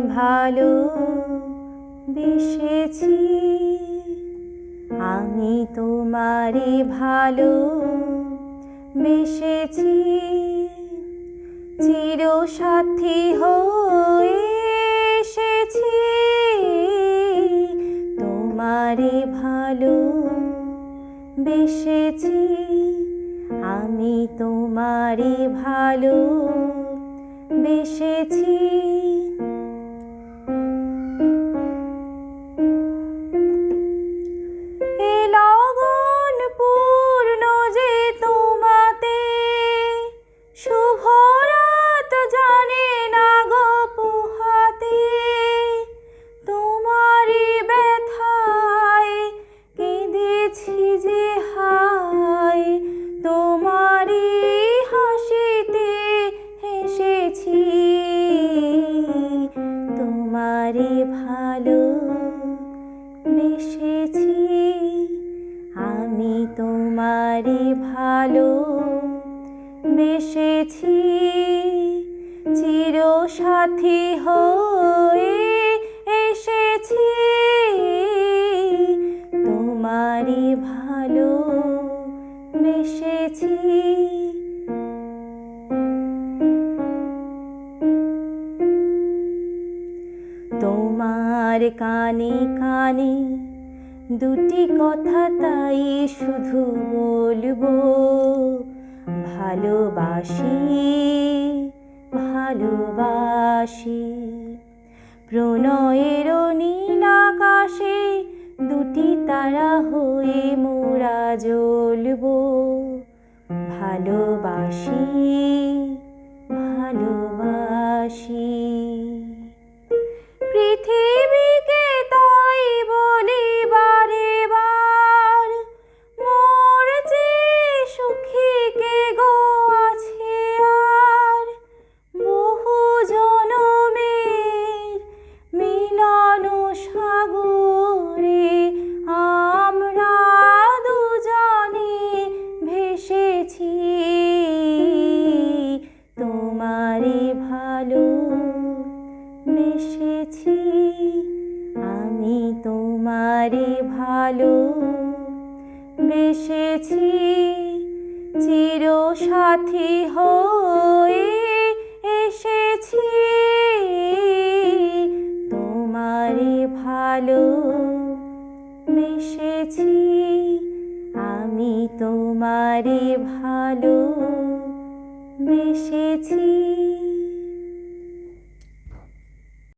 ভালো বেসেছি আমি তোমারে ভালো বেসেছি চিরসাথী হয়ে এসেছি। তোমারে ভালো বেসেছি আমি তোমারে ভালো বেসেছি ভালো বেসেছি আমি তোমারই ভালো বেসেছি চিরসাথী হয়ে এসেছি তোমারই ভালো বেসেছি তোমার কানে কানে দুটি কথা তাই শুধু বলব। ভালোবাসি ভালোবাসি। প্রণয়ের নীল আকাশে দুটি তারা হয়ে মোরা জ্বলবো। ভালোবাসি তোমারে ভালো বেসেছি চিরসাথী হয়ে এসেছি। তোমারে ভালো বেসেছি আমি তোমারে ভালো বেসেছি